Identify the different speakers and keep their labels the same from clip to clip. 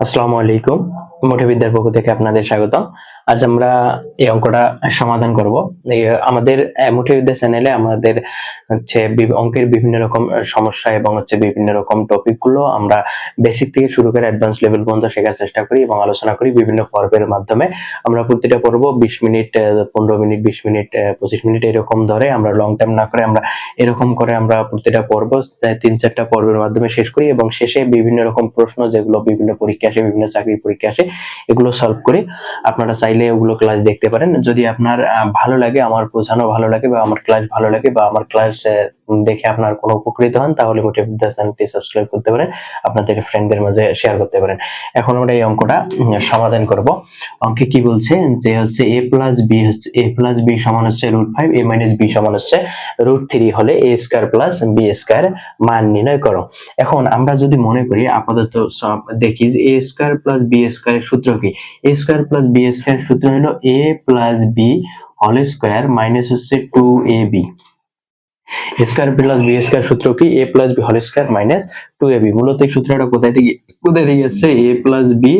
Speaker 1: আসসালামু আলাইকুম। মোটে বিদ্যার পক্ষ থেকে আপনাদের স্বাগতম। আজ আমরা এই অঙ্কটা সমাধান করব। আমাদের আহ, চ্যানেলে আমাদের হচ্ছে অঙ্কের বিভিন্ন রকম সমস্যা এবং হচ্ছে বিভিন্ন রকম টপিকগুলো আমরা বেসিক থেকে শুরু করে অ্যাডভান্স লেভেল পর্যন্ত শেখার চেষ্টা করি এবং আলোচনা করি বিভিন্ন পর্বের মাধ্যমে। আমরা প্রতিটা পর্ব বিশ মিনিট পনেরো মিনিট বিশ মিনিট পঁচিশ মিনিট এরকম ধরে। আমরা লং টাইম না করে আমরা এরকম করে আমরা প্রতিটা পর্ব তিন চারটা পর্বের মাধ্যমে শেষ করি এবং শেষে বিভিন্ন রকম প্রশ্ন যেগুলো বিভিন্ন পরীক্ষা আসে বিভিন্ন চাকরির পরীক্ষা আসে এগুলো সলভ করি। আপনারা চাইলে ওগুলো ক্লাস দেখতে পারেন। যদি আপনার ভালো লাগে, আমার বোঝানো ভালো লাগে বা আমার ক্লাস ভালো লাগে বা আমার ক্লাস দেখে আপনার কোনো উপকৃত হন, তাহলে মোটিভ চ্যানেলটি সাবস্ক্রাইব করতে পারেন, আপনাদের ফ্রেন্ডদের মাঝে শেয়ার করতে পারেন। এখন আমরা এই অঙ্কটা সমাধান করব। অঙ্কে কি বলছে? যে হচ্ছে এ প্লাস বি হচ্ছে এ প্লাস বি সমান হচ্ছে root five A minus B সমান হচ্ছে রুট থ্রি হলে A square plus B square মান নির্ণয় করো। এখন আমরা যদি মনে করি, আপাতত সব দেখি যে এ স্কোয়ার প্লাস বি স্কোয়ারের সূত্র কি? A square plus B square সূত্র হলো A plus B whole square minus হচ্ছে two A B square plus B square সূত্র কি? A plus B whole square minus two A B মূলত এই সূত্রটা কোথায় থেকে কোথায় থেকে আসছে? A plus B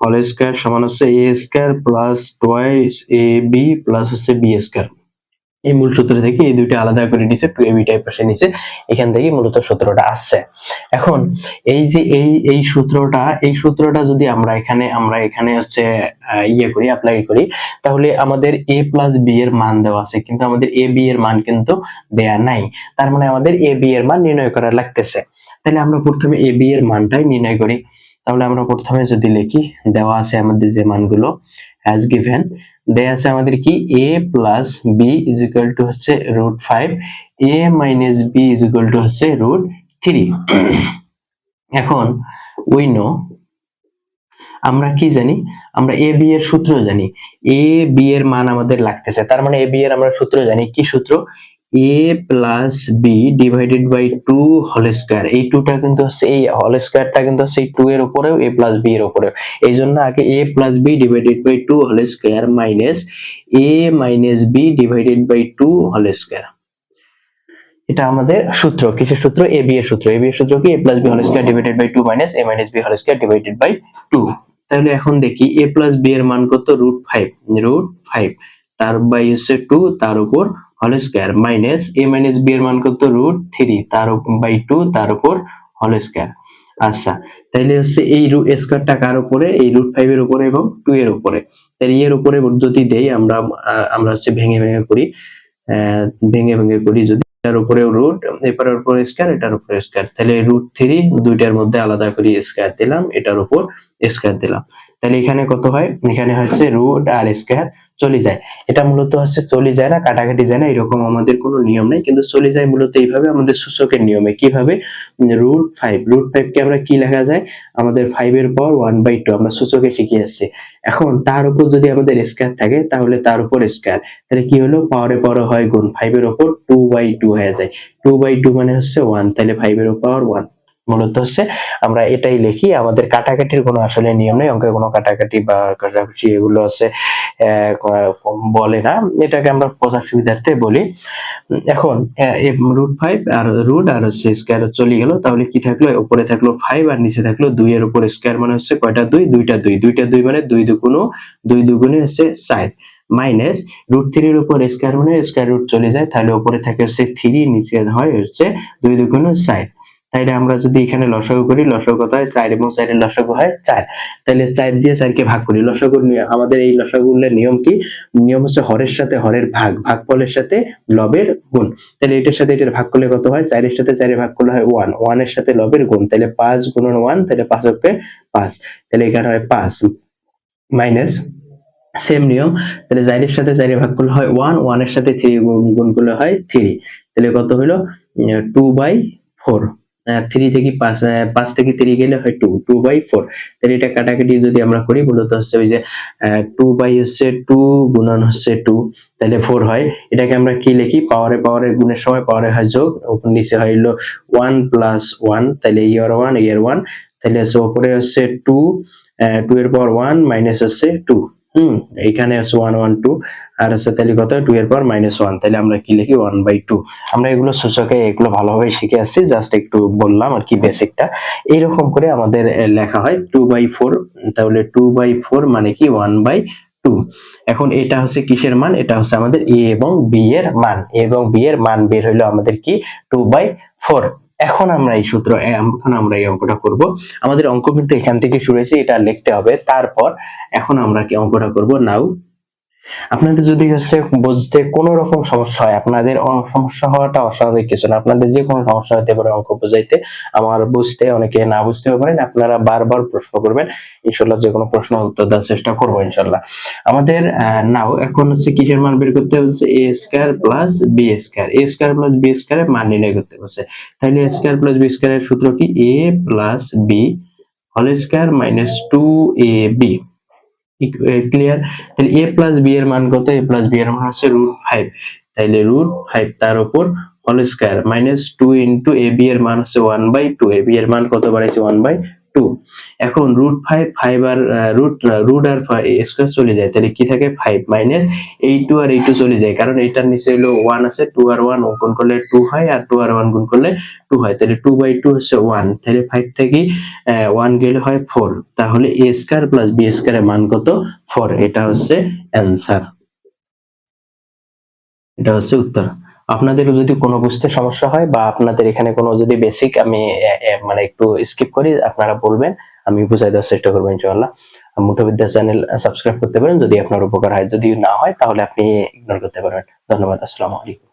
Speaker 1: whole square সমান হচ্ছে A square plus twice A B plus হচ্ছে বি স্কোয়ার এই মূল সূত্র থেকে এই দুইটা আলাদা করে নিচে টু এবি টাইপ পাশে নিচে এখান থেকে মূলত সূত্রটা আসছে। এখন এই যে এই এই সূত্রটা এই সূত্রটা যদি আমরা এখানে আমরা এখানে হচ্ছে ইয়ে করি অ্যাপ্লাই করি, তাহলে আমাদের এ প্লাস বি এর মান দেওয়া আছে, কিন্তু আমাদের এ বি এর মান কিন্তু দেয়া নাই। তার মানে আমাদের এ বি এর মান নির্ণয় করা লাগতেছে। তাহলে আমরা প্রথমে এ বি এর মানটাই নির্ণয় করি। তাহলে আমরা প্রথমে যদি লিখি, দেওয়া আছে আমাদের যে মানগুলো অ্যাজ গিভেন দেয়া আছে আমাদের কি? A plus B is equal to হচ্ছে root five A minus B is equal to হচ্ছে রুট থ্রি এখন উই নো আমরা কি জানি? আমরা এ বি এর সূত্র জানি। এ বি এর মান আমাদের লাগতেছে। তার মানে এ বি এর আমরা সূত্র জানি। কি সূত্র? A plus B divided by two whole square এই টুটা কিন্তু হচ্ছে এই হোল স্কোয়ারটা কিন্তু হচ্ছে টু এর উপরেও এ প্লাস বি এর উপরেও। এই জন্য আগে A plus B divided by two whole square minus A minus B divided by two whole square এটা আমাদের সূত্র কিসের সূত্র এ বি এর সূত্র। এ বি এর সূত্র কি? A plus B whole square divided by two minus A minus B whole square divided by two তাহলে এখন দেখি এ প্লাস বি এর মান কত? রুট ফাইভ রুট ফাইভ তার বাই হচ্ছে টু তার উপর whole square minus A minus B এর মান কত? রুট থ্রি তার বাই টু তার উপর হল স্কোয়ার। আচ্ছা তাইলে হচ্ছে এই রুট স্কোয়ারটা কার উপরে? এই রুট ফাইভ এর উপরে এবং টু এর উপরে। তাহলে এর উপরে যদি দেই আমরা আমরা হচ্ছে ভেঙে ভেঙে করি। ভেঙে ভেঙে করি যদি এটার উপরেও রুট এপারের উপরে স্কোয়ার, এটার উপরে স্কোয়ার। তাহলে রুট থ্রি দুইটার মধ্যে আলাদা করে স্কোয়ার দিলাম, এটার উপর স্কোয়ার দিলাম। তাহলে এখানে কত হয়? এখানে হচ্ছে রুট আর স্কোয়ার চলে যায়। এটা মূলত হচ্ছে চলে যায় না, কাটাকাটি যায় না, এরকম আমাদের কোনো নিয়ম নেই। কিন্তু চলে যায় মূলত এইভাবে আমাদের সূচকের নিয়মে। কীভাবে? রুট ফাইভ রুট ফাইভ কে আমরা কি লেখা যায়? আমাদের ফাইভ এর পর ওয়ান বাই টু আমরা সূচকে শিখে আসছি এখন তার উপর যদি আমাদের স্কোয়ার থাকে, তাহলে তার উপর স্কোয়ার তাহলে কি হলো? পাওয়ারে পাওয়ার হয় গুণ ফাইভ এর উপর টু বাই টু হয়ে যায়। টু বাই টু মানে হচ্ছে ওয়ান তাহলে ফাইভ এর পাওয়ার ওয়ান মূলত হচ্ছে আমরা এটাই লিখি, আমাদের কাটাকাটির কোনো আসলে নিয়ম নেই, অঙ্কের কোনো কাটাকাটি বা কাটাকুটি এগুলো হচ্ছে বলে না। এটাকে আমরা বোঝার সুবিধার্থে বলি। এখন রুট ফাইভ আর রুট আর হচ্ছে স্কোয়ার চলে গেল। তাহলে কি থাকল? উপরে থাকল ফাইভ আর নিচে থাকল দুই। এর উপর স্কোয়ার মানে হচ্ছে কয়টা? দুই, দুইটা দুই। দুইটা দুই মানে দুই দুগুণ, দুই দুগুণে হচ্ছে সাইড মাইনাস রুট থ্রির উপর স্কোয়ার মানে স্কোয়ার রুট চলে যায়। তাহলে উপরে থাকে হচ্ছে থ্রি নিচে হয় হচ্ছে দুই দুগুণ সাইড তাইলে আমরা যদি এখানে লসাগু করি, লসাগু কত হয় চার এবং চারের লসাগু হয় চার। তাহলে চার দিয়ে চারকে ভাগ করি। লসাগু আমাদের এই লসাগুলের নিয়ম কি? নিয়ম হচ্ছে হরের সাথে হরের ভাগ, ভাগফলের সাথে লবের গুণ। তাহলে এটার সাথে এটার ভাগ করলে কত হয়? চারের সাথে চারের ভাগ করলে হয় ওয়ান ওয়ানের সাথে লবের গুণ। তাহলে পাঁচ গুণন ওয়ান তাহলে পাঁচ হচ্ছে পাঁচ। তাহলে এখানে হয় পাঁচ। মাইনাস সেম নিয়ম। তাহলে চারের সাথে চারে ভাগ করলে হয় ওয়ান ওয়ানের সাথে থ্রি গুণ করলে হয় থ্রি তাহলে কত হলো? টু বাই ফোর থ্রি থেকে পাঁচ পাঁচ থেকে থ্রি গেলে হয় টু টু বাই ফোর তাহলে এটা কাটাকাটি যদি আমরা করি, মূলত হচ্ছে ওই যে টু বাই হচ্ছে টু গুণন হচ্ছে টু তাহলে ফোর হয়। এটাকে আমরা কি লিখি? পাওয়ারে পাওয়ারে গুণের সময় পাওয়ারে হয় যোগ ওপর নিচে হয় হলো ওয়ান প্লাস ওয়ান তাহলে ইয়ার ওয়ান ইয়ার ওয়ান তাহলে হচ্ছে ওপরে হচ্ছে টু টু এর পাওয়ার ওয়ান মাইনাস হচ্ছে টু হুম এখানে হচ্ছে ওয়ান ওয়ান টু আর হচ্ছে তাহলে কত? টু এর পর মাইনাস ওয়ান তাহলে আমরা কি লিখি? ওয়ান বাই টু আমরা এগুলো সূচকে এগুলো ভালোভাবে শিখে আসছি জাস্ট একটু বললাম আর কি বেসিকটা এইরকম করে আমাদের লেখা হয় টু বাই ফোর তাহলে টু বাই ফোর মানে কি? ওয়ান বাই টু এখন এটা হচ্ছে কিসের মান? এটা হচ্ছে আমাদের এ এবং বি এর মান। এবং বি এর মান বের হইল আমাদের কি? টু বাই ফোর এখন আমরা এই সূত্র এখন আমরা এই অঙ্কটা করব। আমাদের অঙ্ক কিন্তু এখান থেকে শুরু হয়েছে, এটা লিখতে হবে। তারপর এখন আমরা কি অঙ্কটা করব? নাও। আপনাদের যদি হচ্ছে বুঝতে কোনো রকম সমস্যা হয়, আপনাদের সমস্যা হওয়াটা অস্বাভাবিক কিছু না। আপনাদের যে কোনো সমস্যা হতে পারে অঙ্ক বোঝাইতে। আমার বুঝতে, অনেকে না বুঝতেও পারেন, আপনারা বারবার প্রশ্ন করবেন। ইনশাল্লাহ যে কোনো প্রশ্ন উত্তর দেওয়ার চেষ্টা করব ইনশাল্লাহ আমাদের নাও, এখন হচ্ছে কিসের মান বের করতে হচ্ছে A square plus B square A square plus B স্কয়ারের মান নির্ণয় করতে হচ্ছে তাহলে এ স্কয়ার প্লাস বি স্কয়ারের সূত্র কি? A plus B whole square minus two A B clear তাহলে এ প্লাস বি এর মান কত? এ প্লাস বি এর মান হচ্ছে রুট ফাইভ তাইলে রুট ফাইভ তার উপর whole square minus two into A B এর মান হচ্ছে one by two A B এর মান কত বাড়াইছে? ওয়ান বাই টু এখন রুট ফাইভ ফাইভ আর রুট রুট আর স্কোয়ার চলে যায়। তাহলে কি থাকে? ফাইভ মাইনাস এই টু আর এই টু চলে যায়। কারণ এটার নিচে হলো ওয়ান আছে টু আর ওয়ান গুণ করলে টু হয় আর টু আর ওয়ান গুণ করলে টু হয়। তাহলে টু বাই টু হচ্ছে ওয়ান তাহলে ফাইভ থেকে ওয়ান গেলে হয় ফোর তাহলে এ স্কয়ার প্লাস বি স্কয়ারের মান কত? ফোর এটা হচ্ছে অ্যান্সার এটা হচ্ছে উত্তর। আপনাদের যদি কোনো বুঝতে সমস্যা হয় বা আপনাদের এখানে কোনো যদি বেসিক আমি মানে একটু স্কিপ করি, আপনারা বলবেন, আমি বুঝাই দেওয়ার চেষ্টা করব ইনশাআল্লাহ। মুঠোবিদ্যা চ্যানেল সাবস্ক্রাইব করতে পারেন, যদি আপনার উপকার হয়। যদি না হয়, তাহলে আপনি ইগনোর করতে পারবেন। ধন্যবাদ, আসসালামু আলাইকুম।